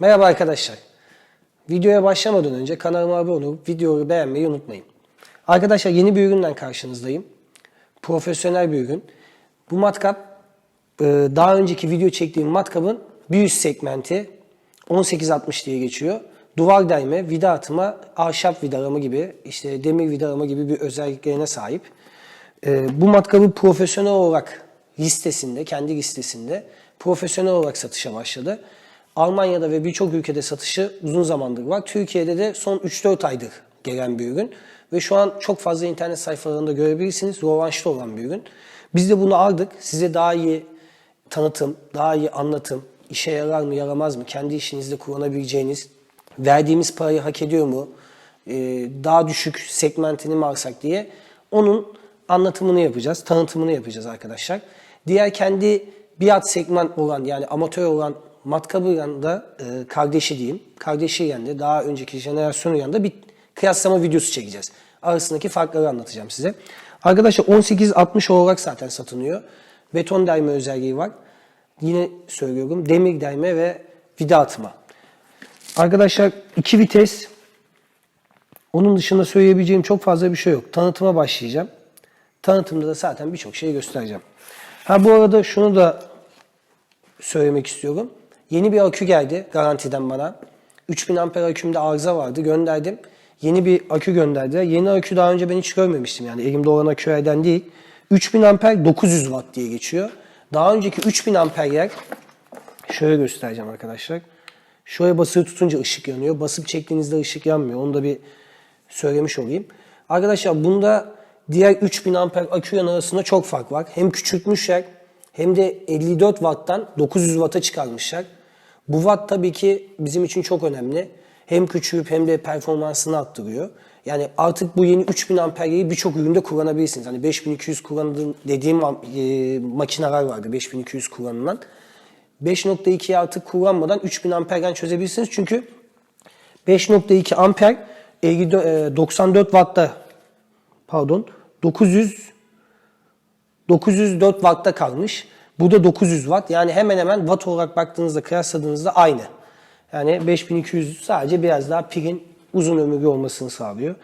Merhaba arkadaşlar. Videoya başlamadan önce kanalıma abone olup videoyu beğenmeyi unutmayın. Arkadaşlar yeni bir üründen karşınızdayım. Profesyonel bir ürün. Bu matkap e, daha önceki video çektiğim matkabın bir üst segmenti 1860 diye geçiyor. Duvar delme, vida atma, ahşap vidalama gibi, işte demir vidalama gibi bir özelliklerine sahip. E, bu matkabı profesyonel olarak listesinde, kendi listesinde profesyonel olarak satışa başladı. Almanya'da ve birçok ülkede satışı uzun zamandır var. Türkiye'de de son 3-4 aydır gelen bir ürün. Ve şu an çok fazla internet sayfalarında görebilirsiniz. Rovanşta olan bir ürün. Biz de bunu aldık. Size daha iyi tanıtım, daha iyi anlatım, işe yarar mı yaramaz mı, kendi işinizde kullanabileceğiniz, verdiğimiz parayı hak ediyor mu, Ee, daha düşük segmentini mi alsak diye onun anlatımını yapacağız, tanıtımını yapacağız arkadaşlar. Diğer kendi biat segment olan yani amatör olan matkabıyla da e, kardeşi diyeyim. Kardeşiyle de daha önceki jenerasyonun yanında bir kıyaslama videosu çekeceğiz. Arasındaki farkları anlatacağım size. Arkadaşlar 18-60 olarak zaten satılıyor. Beton delme özelliği var. Yine söylüyorum demir delme ve vida atma. Arkadaşlar iki vites. Onun dışında söyleyebileceğim çok fazla bir şey yok. Tanıtıma başlayacağım. Tanıtımda da zaten birçok şey göstereceğim. Ha bu arada şunu da söylemek istiyorum. Yeni bir akü geldi garantiden bana. 3000 amper akümde arıza vardı gönderdim. Yeni bir akü gönderdiler. Yeni akü daha önce ben hiç görmemiştim yani elimde olan akülerden değil. 3000 amper 900 watt diye geçiyor. Daha önceki 3000 amperler şöyle göstereceğim arkadaşlar. Şuraya basılı tutunca ışık yanıyor. Basıp çektiğinizde ışık yanmıyor. Onu da bir söylemiş olayım. Arkadaşlar bunda diğer 3000 amper aküyen arasında çok fark var. Hem küçültmüşler hem de 54 watt'tan 900 watt'a çıkarmışlar. Bu watt tabii ki bizim için çok önemli. Hem küçülüp hem de performansını arttırıyor. Yani artık bu yeni 3000 amperleri birçok üründe kullanabilirsiniz. Hani 5200 kullanıldığım dediğim e, makineler vardı 5200 kullanılan. 5.2'yi artık kullanmadan 3000 amperden çözebilirsiniz. Çünkü 5.2 amper 54, e, 94 wattta pardon 900 904 wattta kalmış. Bu da 900 watt. Yani hemen hemen watt olarak baktığınızda kıyasladığınızda aynı. Yani 5200 sadece biraz daha pilin uzun ömürlü olmasını sağlıyor.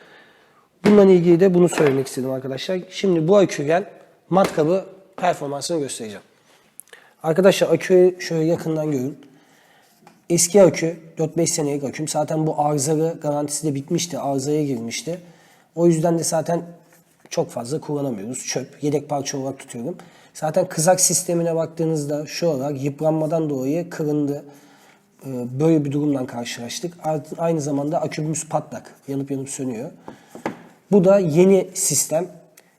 Bununla ilgili de bunu söylemek istedim arkadaşlar. Şimdi bu akügen matkabı performansını göstereceğim. Arkadaşlar aküyü şöyle yakından görün. Eski akü 4-5 senelik aküm. Zaten bu arızalı garantisi de bitmişti. Arızaya girmişti. O yüzden de zaten çok fazla kullanamıyoruz. Çöp, yedek parça olarak tutuyorum. Zaten kızak sistemine baktığınızda şu olarak yıpranmadan dolayı kırındı. Ee, Böyle bir durumdan karşılaştık. Aynı zamanda akümüz patlak. Yanıp yanıp sönüyor. Bu da yeni sistem.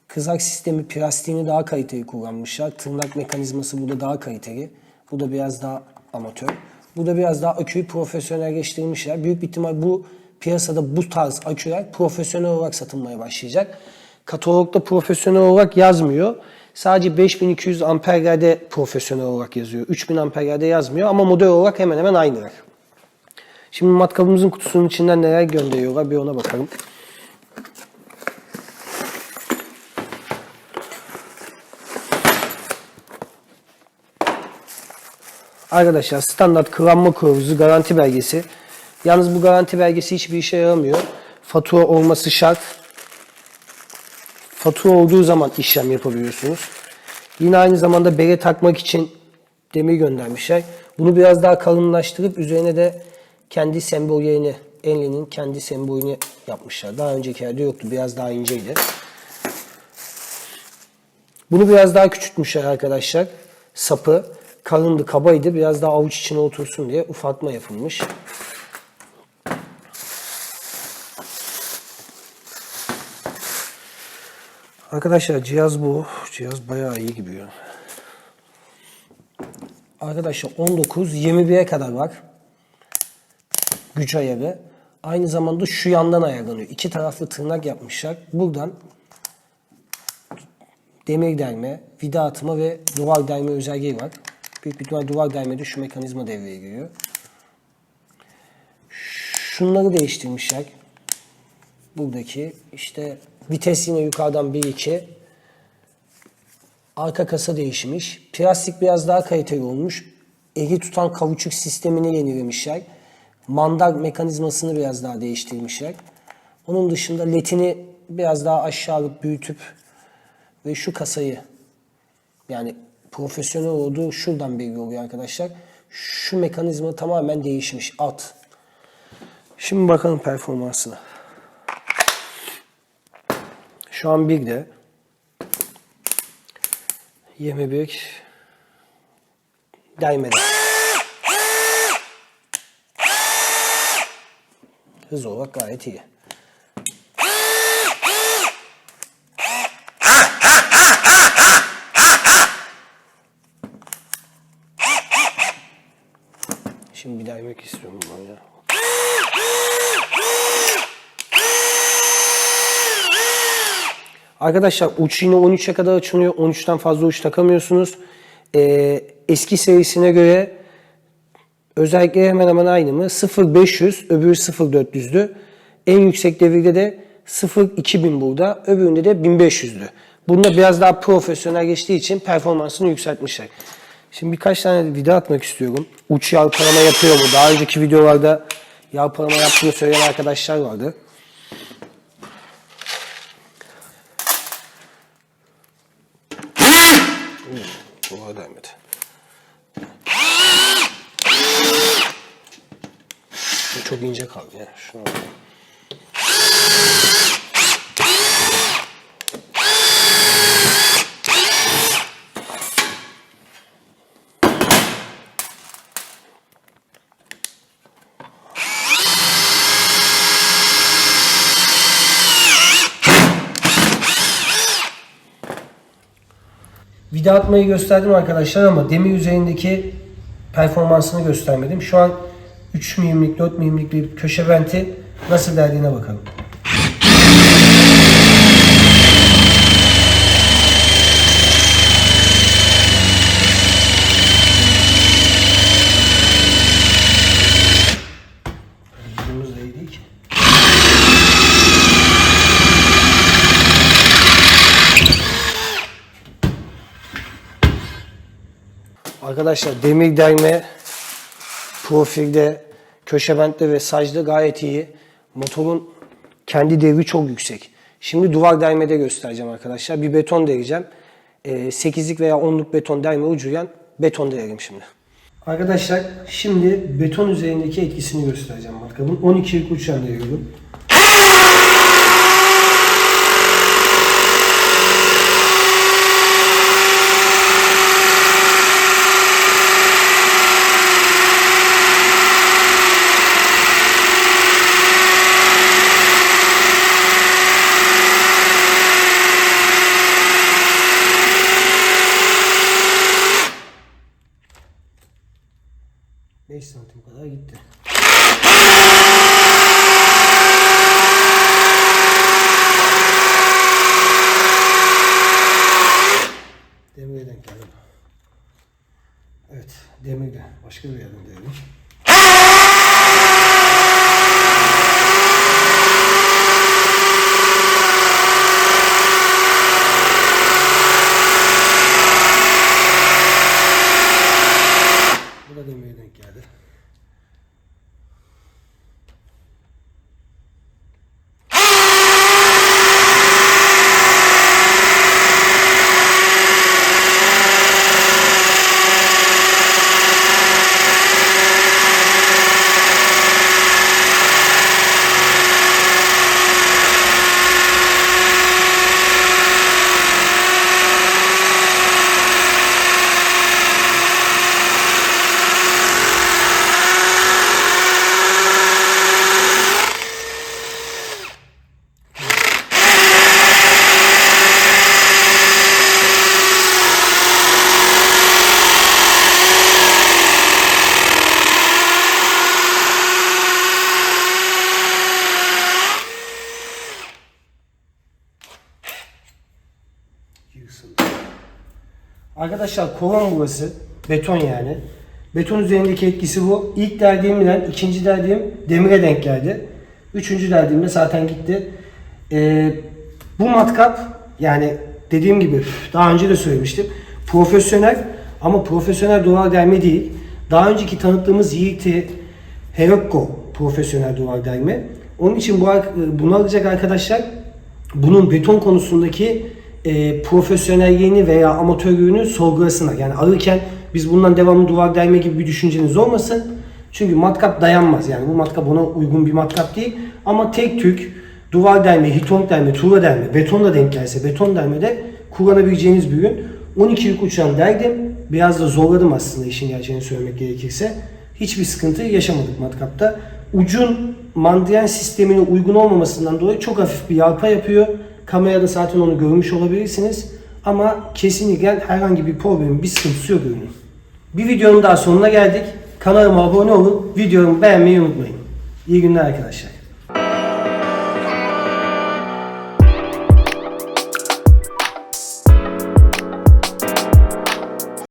Kızak sistemi plastiğini daha kaliteli kullanmışlar. Tırnak mekanizması burada daha kaliteli. Bu da biraz daha amatör. Bu da biraz daha aküyü profesyonelleştirmişler. Büyük bir ihtimal bu piyasada bu tarz aküler profesyonel olarak satılmaya başlayacak. Katalogda profesyonel olarak yazmıyor. Sadece 5200 amperlerde profesyonel olarak yazıyor. 3000 amperlerde yazmıyor ama model olarak hemen hemen aynılar. Şimdi matkabımızın kutusunun içinden neler gönderiyorlar bir ona bakalım. Arkadaşlar standart kıvranma kılavuzu garanti belgesi. Yalnız bu garanti belgesi hiçbir işe yaramıyor. Fatura olması şart. Fatura olduğu zaman işlem yapabiliyorsunuz. Yine aynı zamanda bere takmak için demir göndermişler. Bunu biraz daha kalınlaştırıp üzerine de kendi sembollerini, Enli'nin kendi sembolünü yapmışlar. Daha öncekilerde yoktu. Biraz daha inceydi. Bunu biraz daha küçültmüşler arkadaşlar. Sapı kalındı, kabaydı. Biraz daha avuç içine otursun diye ufaltma yapılmış. Arkadaşlar cihaz bu. Cihaz bayağı iyi gibi. Arkadaşlar 19 21'e kadar var. Güç ayarı. Aynı zamanda şu yandan ayarlanıyor. İki taraflı tırnak yapmışlar. Buradan demir delme, vida atma ve duvar delme özelliği var. Büyük bir ihtimal duvar delmede şu mekanizma devreye giriyor. Şunları değiştirmişler. Buradaki işte vites yine yukarıdan 1-2. Arka kasa değişmiş. Plastik biraz daha kaliteli olmuş. Eri tutan kavuçuk sistemini yenilemişler. mandar mekanizmasını biraz daha değiştirmişler. Onun dışında ledini biraz daha aşağı alıp büyütüp ve şu kasayı yani profesyonel olduğu şuradan belli oluyor arkadaşlar. Şu mekanizma tamamen değişmiş. At. Şimdi bakalım performansına. Şu an bir de 21 daimede. Hız olarak gayet iyi. Şimdi bir yemek istiyorum ben ya. Arkadaşlar uç yine 13'e kadar açılıyor. 13'ten fazla uç takamıyorsunuz. Ee, eski serisine göre özellikle hemen hemen aynı mı? 0500 öbürü 0400'dü. En yüksek devirde de 02000 burada. Öbüründe de 1500'dü. Bunda biraz daha profesyonel geçtiği için performansını yükseltmişler. Şimdi birkaç tane video atmak istiyorum. Uç yalpalama yapıyor mu? Daha önceki videolarda yalpalama yaptığını söyleyen arkadaşlar vardı. Arada gelmedi. Çok ince kaldı ya. Şuna Vida atmayı gösterdim arkadaşlar ama demir üzerindeki performansını göstermedim. Şu an 3 milimlik 4 milimlik bir köşe venti nasıl deldiğine bakalım. arkadaşlar demir derme profilde, köşe bentte ve sajda gayet iyi. Motorun kendi devri çok yüksek. Şimdi duvar dermede göstereceğim arkadaşlar. Bir beton dereceğim. 8'lik ee, veya 10'luk beton derme ucuyan beton derelim şimdi. Arkadaşlar şimdi beton üzerindeki etkisini göstereceğim markanın. 12'lik uçan deriyorum. 5 santim kadar gitti. Arkadaşlar kovan burası. Beton yani. Beton üzerindeki etkisi bu. İlk deldiğimden ikinci deldiğim demire denk geldi. Üçüncü deldiğimde zaten gitti. Ee, bu matkap yani dediğim gibi daha önce de söylemiştim. Profesyonel ama profesyonel doğal delme değil. Daha önceki tanıttığımız Yiğit'i, Heroku profesyonel duvar delme. Onun için bu ar- bunu alacak arkadaşlar bunun beton konusundaki e, profesyonelliğini veya amatörlüğünü sorgulasınlar. Yani alırken biz bundan devamlı duvar delme gibi bir düşünceniz olmasın. Çünkü matkap dayanmaz. Yani bu matkap ona uygun bir matkap değil. Ama tek tük duvar delme, hitonk delme, tuğla delme, betonla denk gelse beton delmede kullanabileceğiniz bir ürün. 12 yük uçan derdim. Biraz da zorladım aslında işin gerçeğini söylemek gerekirse. Hiçbir sıkıntı yaşamadık matkapta. Ucun mandyen sistemine uygun olmamasından dolayı çok hafif bir yalpa yapıyor. Kamerada zaten onu görmüş olabilirsiniz. Ama kesinlikle herhangi bir problemin, bir sıkıntısı yok ürünün. Bir videonun daha sonuna geldik. Kanalıma abone olun, videomu beğenmeyi unutmayın. İyi günler arkadaşlar.